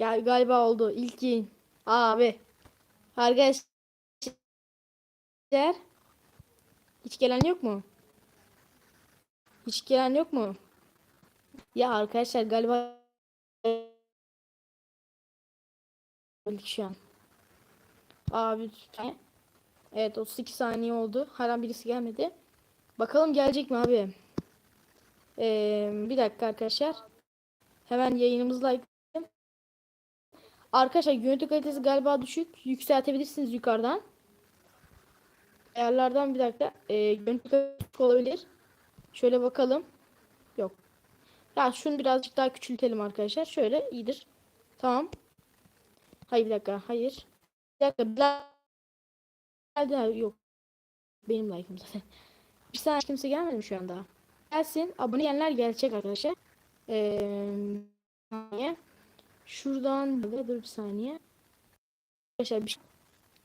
Gel galiba oldu. İlk yayın. Abi. Arkadaşlar. Hiç gelen yok mu? Hiç gelen yok mu? Ya arkadaşlar galiba şu an. Abi. Evet 32 saniye oldu. Hala birisi gelmedi. Bakalım gelecek mi abi? Ee, bir dakika arkadaşlar. Hemen yayınımızı like Arkadaşlar görüntü kalitesi galiba düşük. Yükseltebilirsiniz yukarıdan. Ayarlardan bir dakika. Ee, görüntü kalitesi olabilir. Şöyle bakalım. Yok. Ya şunu birazcık daha küçültelim arkadaşlar. Şöyle iyidir. Tamam. Hayır bir dakika. Hayır. Bir dakika. Dakika. Yok. Benim like'ım zaten. Bir saniye kimse gelmedi mi şu anda? Gelsin. Abone gelenler gelecek arkadaşlar. Ee, Şuradan dur bir saniye. Arkadaşlar bir şey-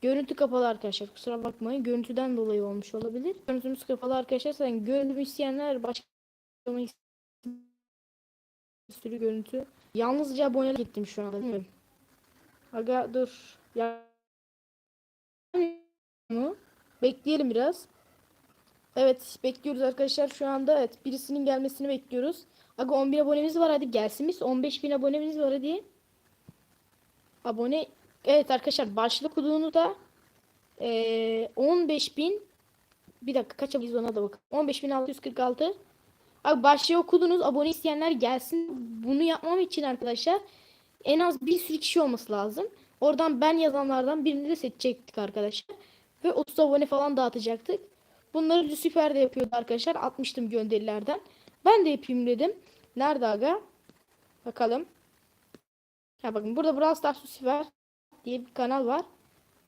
Görüntü kapalı arkadaşlar. Kusura bakmayın. Görüntüden dolayı olmuş olabilir. Görüntümüz kapalı arkadaşlar. Sen görüntümü isteyenler başka bir sürü görüntü. Yalnızca abone gittim şu anda mi? Aga dur. Ya? Bekleyelim biraz. Evet bekliyoruz arkadaşlar şu anda. Evet birisinin gelmesini bekliyoruz. Aga 11 abonemiz var hadi gelsin biz. 15 bin abonemiz var hadi. Abone. Evet arkadaşlar başlık kodunu da ee, 15 bin bir dakika kaç abonemiz ona da bakın. 15.646 Abi başlığı okudunuz. Abone isteyenler gelsin. Bunu yapmam için arkadaşlar en az bir sürü kişi olması lazım. Oradan ben yazanlardan birini de seçecektik arkadaşlar. Ve 30 abone falan dağıtacaktık. Bunları Lucifer de yapıyordu arkadaşlar. Atmıştım gönderilerden. Ben de yapayım dedim. Nerede aga? Bakalım. Ha bakın burada Brawl Stars Lucifer diye bir kanal var.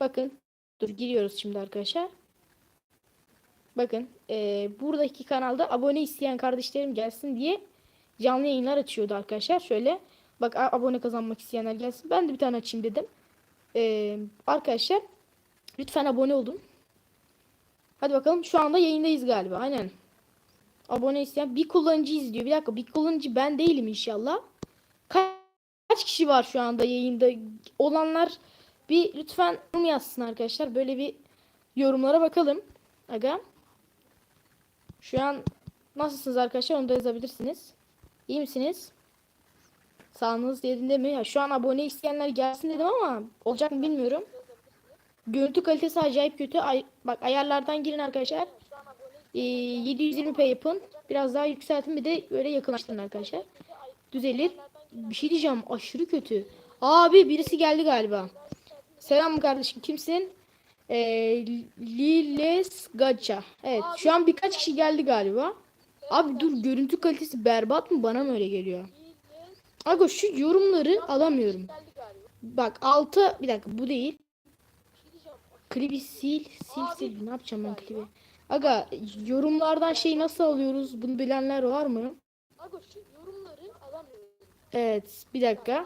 Bakın. Dur giriyoruz şimdi arkadaşlar. Bakın. E, buradaki kanalda abone isteyen kardeşlerim gelsin diye canlı yayınlar açıyordu arkadaşlar. Şöyle. Bak abone kazanmak isteyenler gelsin. Ben de bir tane açayım dedim. E, arkadaşlar. Lütfen abone olun. Hadi bakalım. Şu anda yayındayız galiba. Aynen. Abone isteyen bir kullanıcı izliyor. Bir dakika bir kullanıcı ben değilim inşallah. Ka kaç kişi var şu anda yayında olanlar bir lütfen yorum yazsın arkadaşlar. Böyle bir yorumlara bakalım. Aga. Şu an nasılsınız arkadaşlar onu da yazabilirsiniz. İyi misiniz? Sağlığınız yerinde mi? Ya şu an abone isteyenler gelsin dedim ama olacak mı bilmiyorum. Görüntü kalitesi acayip kötü. Ay, bak ayarlardan girin arkadaşlar. Ee, 720p yapın. Biraz daha yükseltin bir de böyle yakınlaştırın arkadaşlar. Düzelir. Bir şey diyeceğim aşırı kötü. Abi birisi geldi galiba. Selam kardeşim kimsin? Ee, Liles Gacha. Evet şu an birkaç kişi geldi galiba. Abi dur görüntü kalitesi berbat mı bana mı öyle geliyor? Aga şu yorumları alamıyorum. Bak altı bir dakika bu değil. Klibi sil sil sil ne yapacağım ben klibi? Aga yorumlardan şey nasıl alıyoruz? Bunu bilenler var mı? Aga şu yorumları alamıyorum. Evet bir dakika.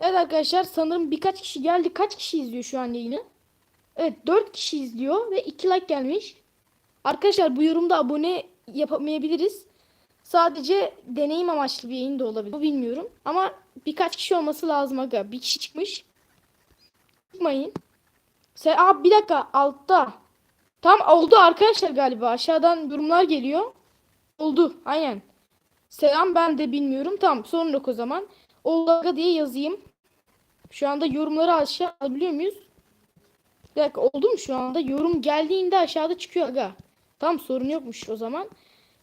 Evet arkadaşlar sanırım birkaç kişi geldi. Kaç kişi izliyor şu an yayını? Evet 4 kişi izliyor ve 2 like gelmiş. Arkadaşlar bu yorumda abone yapamayabiliriz. Sadece deneyim amaçlı bir yayın da olabilir. Bu bilmiyorum. Ama birkaç kişi olması lazım aga. Bir kişi çıkmış. Çıkmayın. Sen, aa bir dakika altta. Tam oldu arkadaşlar galiba. Aşağıdan yorumlar geliyor. Oldu. Aynen. Selam ben de bilmiyorum. Tamam sorun yok o zaman. Olga diye yazayım. Şu anda yorumları aşağı alabiliyor muyuz? Bir dakika oldu mu şu anda? Yorum geldiğinde aşağıda çıkıyor aga. Tamam sorun yokmuş o zaman.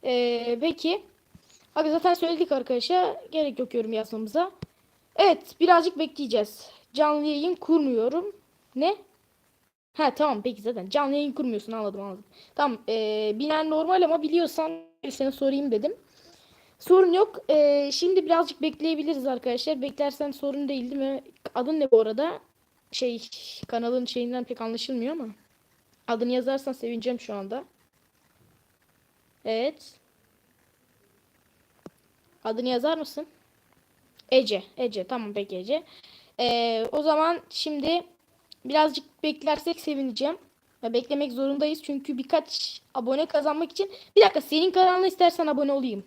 Ee, peki. Abi zaten söyledik arkadaşlar. Gerek yok yorum yazmamıza. Evet birazcık bekleyeceğiz. Canlı yayın kurmuyorum. Ne? Ha tamam peki zaten canlı yayın kurmuyorsun anladım anladım. Tamam ee, binen normal ama biliyorsan sana sorayım dedim. Sorun yok. Ee, şimdi birazcık bekleyebiliriz arkadaşlar. Beklersen sorun değil değil mi? Adın ne bu arada? Şey kanalın şeyinden pek anlaşılmıyor ama. Adını yazarsan sevineceğim şu anda. Evet. Adını yazar mısın? Ece. Ece. Tamam peki Ece. Ee, o zaman şimdi birazcık beklersek sevineceğim. Ya beklemek zorundayız çünkü birkaç abone kazanmak için. Bir dakika senin kanalına istersen abone olayım.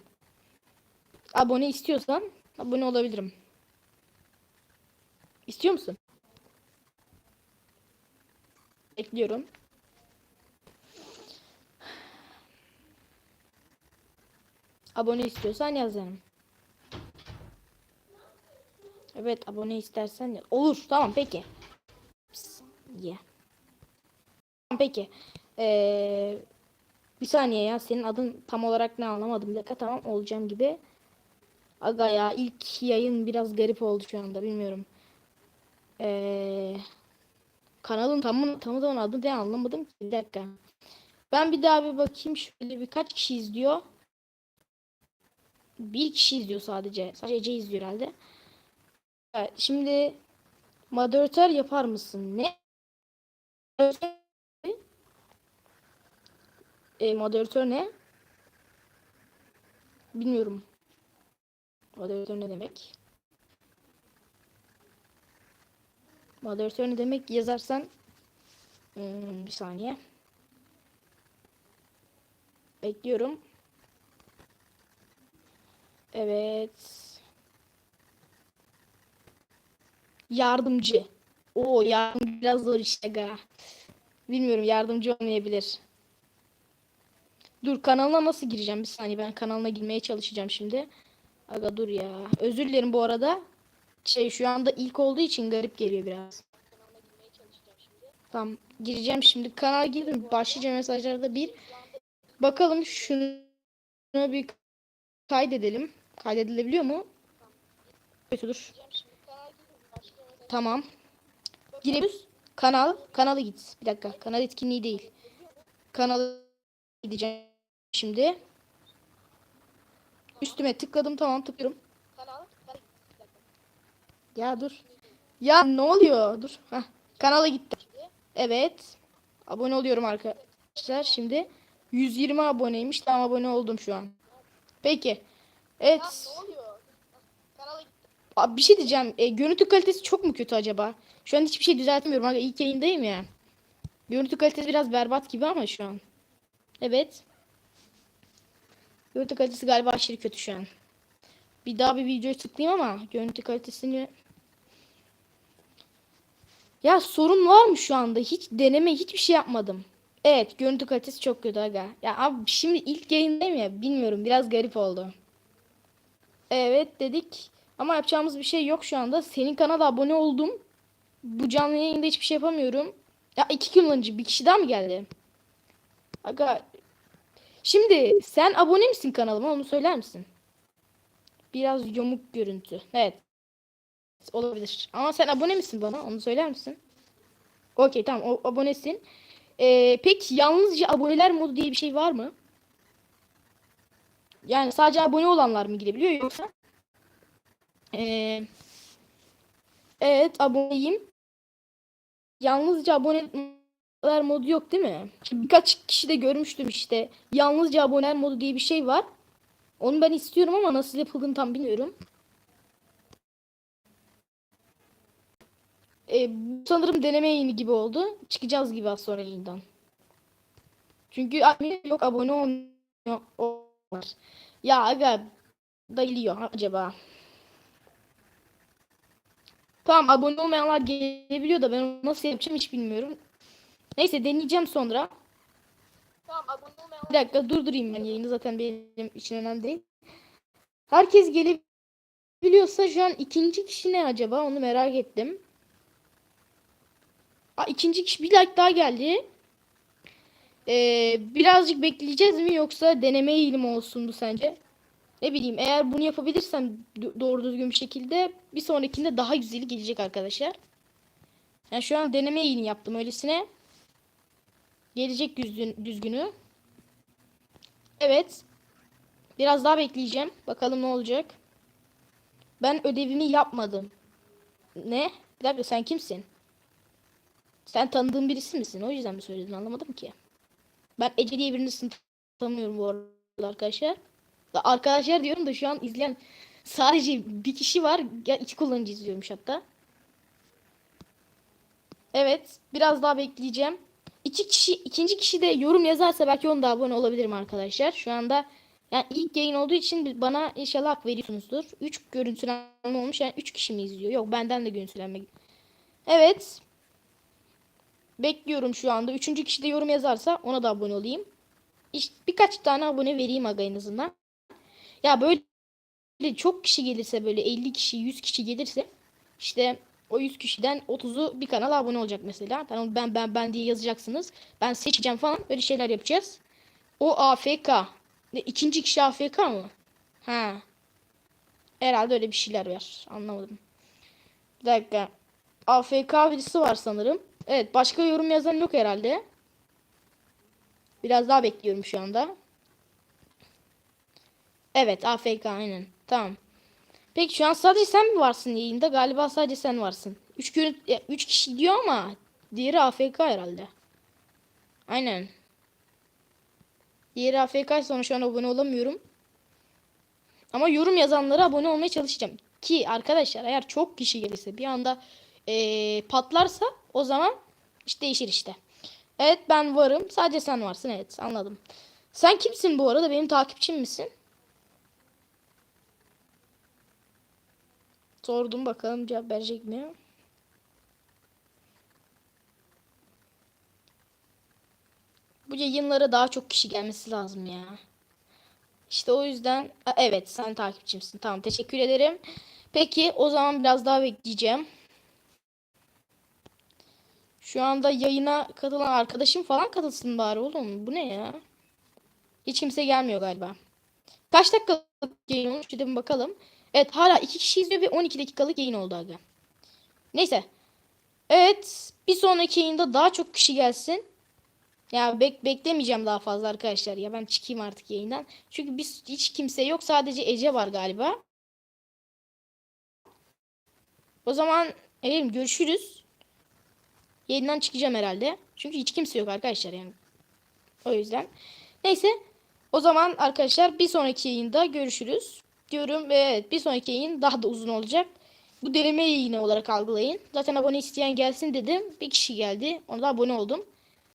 Abone istiyorsan abone olabilirim. İstiyor musun? Bekliyorum. Abone istiyorsan yaz. Evet abone istersen yaz. Olur tamam peki. Psst, ye. Tamam peki. Ee, bir saniye ya senin adın tam olarak ne anlamadım. Bir dakika tamam olacağım gibi. Aga ya ilk yayın biraz garip oldu şu anda bilmiyorum. Ee, kanalın tam tam zaman adı ne anlamadım ki. Bir dakika. Ben bir daha bir bakayım şöyle birkaç kişi izliyor. Bir kişi izliyor sadece. Sadece Ece izliyor herhalde. Evet, şimdi moderatör yapar mısın? Ne? E, moderatör ne? Bilmiyorum. Moderatör ne demek? Moderatör ne demek yazarsan Hmm, bir saniye. Bekliyorum. Evet. Yardımcı. Oo yardımcı biraz zor işte ga. Bilmiyorum yardımcı olmayabilir. Dur kanalına nasıl gireceğim? Bir saniye ben kanalına girmeye çalışacağım şimdi. Aga dur ya. Özür dilerim bu arada. Şey şu anda ilk olduğu için garip geliyor biraz. Tamam gireceğim şimdi. Kanala girdim. Başlayacağım mesajlarda bir. Bakalım şunu bir kaydedelim. Kaydedilebiliyor mu? Dur. Tamam. Giriyoruz. Kanal. Kanala git. Bir dakika. Kanal etkinliği değil. Kanala gideceğim şimdi. Üstüme tıkladım. Tamam tıklıyorum. Ya dur. Ya ne oluyor? Dur. Heh. Kanala gittim. Evet. Abone oluyorum arkadaşlar. Şimdi 120 aboneymiş. Tam abone oldum şu an. Peki. Evet. Abi bir şey diyeceğim. E, görüntü kalitesi çok mu kötü acaba? Şu an hiçbir şey düzeltmiyorum. İlk yayındayım ya. Görüntü kalitesi biraz berbat gibi ama şu an. Evet. Görüntü kalitesi galiba aşırı kötü şu an. Bir daha bir videoya tıklayayım ama görüntü kalitesini ya sorun var mı şu anda? Hiç deneme, hiçbir şey yapmadım. Evet, görüntü kalitesi çok kötü aga. Ya abi şimdi ilk yayındayım ya, bilmiyorum biraz garip oldu. Evet dedik ama yapacağımız bir şey yok şu anda. Senin kanala abone oldum. Bu canlı yayında hiçbir şey yapamıyorum. Ya iki kullanıcı, bir kişi daha mı geldi? Aga Şimdi sen abone misin kanalıma onu söyler misin? Biraz yamuk görüntü. Evet. Olabilir. Ama sen abone misin bana? Onu söyler misin? Okey tamam o abonesin. Ee, peki yalnızca aboneler modu diye bir şey var mı? Yani sadece abone olanlar mı girebiliyor yoksa? Ee, evet aboneyim. Yalnızca aboneler modu yok değil mi? Birkaç kişi de görmüştüm işte. Yalnızca aboneler modu diye bir şey var. Onu ben istiyorum ama nasıl yapıldığını tam bilmiyorum. E, bu sanırım deneme yayını gibi oldu. Çıkacağız gibi az sonra yayından. Çünkü admin yok abone olmuyor. Var. Ya aga dayılıyor acaba. Tamam abone olmayanlar gelebiliyor da ben nasıl yapacağım hiç bilmiyorum. Neyse deneyeceğim sonra. Tamam abone Bir dakika durdurayım ben yayını zaten benim için önemli değil. Herkes gelebiliyorsa şu an ikinci kişi ne acaba onu merak ettim. Aa, ikinci kişi bir like daha geldi. Ee, birazcık bekleyeceğiz mi yoksa deneme eğilim olsun bu sence? Ne bileyim eğer bunu yapabilirsem do- doğru düzgün bir şekilde bir sonrakinde daha güzeli gelecek arkadaşlar. Yani şu an deneme eğilim yaptım öylesine. Gelecek düzgün, düzgünü. Evet. Biraz daha bekleyeceğim. Bakalım ne olacak. Ben ödevimi yapmadım. Ne? Bir dakika sen kimsin? Sen tanıdığın birisi misin? O yüzden mi söyledin anlamadım ki. Ben Ece diye birini tanımıyorum bu arada arkadaşlar. Da Arkadaşlar diyorum da şu an izleyen sadece bir kişi var. Ya iki kullanıcı izliyormuş hatta. Evet. Biraz daha bekleyeceğim. İki kişi, ikinci kişi de yorum yazarsa belki onu da abone olabilirim arkadaşlar. Şu anda Yani ilk yayın olduğu için bana inşallah hak veriyorsunuzdur. 3 görüntülenme olmuş yani 3 kişi mi izliyor? Yok benden de görüntülenme. Evet. Bekliyorum şu anda. Üçüncü kişi de yorum yazarsa ona da abone olayım. İşte birkaç tane abone vereyim aga en azından. Ya böyle çok kişi gelirse böyle 50 kişi 100 kişi gelirse işte o 100 kişiden 30'u bir kanala abone olacak mesela. Tamam ben ben ben diye yazacaksınız. Ben seçeceğim falan böyle şeyler yapacağız. O AFK. Ne ikinci kişi AFK mı? Ha. Herhalde öyle bir şeyler var. Anlamadım. Bir dakika. AFK birisi var sanırım. Evet başka yorum yazan yok herhalde. Biraz daha bekliyorum şu anda. Evet AFK aynen. Tamam. Peki şu an sadece sen mi varsın yayında? Galiba sadece sen varsın. 3 görüntü 3 kişi diyor ama diğeri AFK herhalde. Aynen. Diğeri AFK sonra şu an abone olamıyorum. Ama yorum yazanlara abone olmaya çalışacağım. Ki arkadaşlar eğer çok kişi gelirse bir anda eee, patlarsa o zaman iş değişir işte. Evet ben varım. Sadece sen varsın. Evet anladım. Sen kimsin bu arada? Benim takipçim misin? Sordum bakalım cevap verecek mi? Bu yayınlara daha çok kişi gelmesi lazım ya. İşte o yüzden evet sen takipçimsin. Tamam teşekkür ederim. Peki o zaman biraz daha bekleyeceğim. Şu anda yayına katılan arkadaşım falan katılsın bari oğlum. Bu ne ya? Hiç kimse gelmiyor galiba. Kaç dakikalık yayın olmuş? Bir bakalım. Evet hala iki kişi izliyor ve 12 dakikalık yayın oldu aga. Neyse. Evet. Bir sonraki yayında daha çok kişi gelsin. Ya bek beklemeyeceğim daha fazla arkadaşlar. Ya ben çıkayım artık yayından. Çünkü biz hiç kimse yok. Sadece Ece var galiba. O zaman Eylem görüşürüz. Yayından çıkacağım herhalde. Çünkü hiç kimse yok arkadaşlar yani. O yüzden. Neyse. O zaman arkadaşlar bir sonraki yayında görüşürüz. Diyorum ve evet bir sonraki yayın daha da uzun olacak. Bu deneme yayını olarak algılayın. Zaten abone isteyen gelsin dedim. Bir kişi geldi. Ona da abone oldum.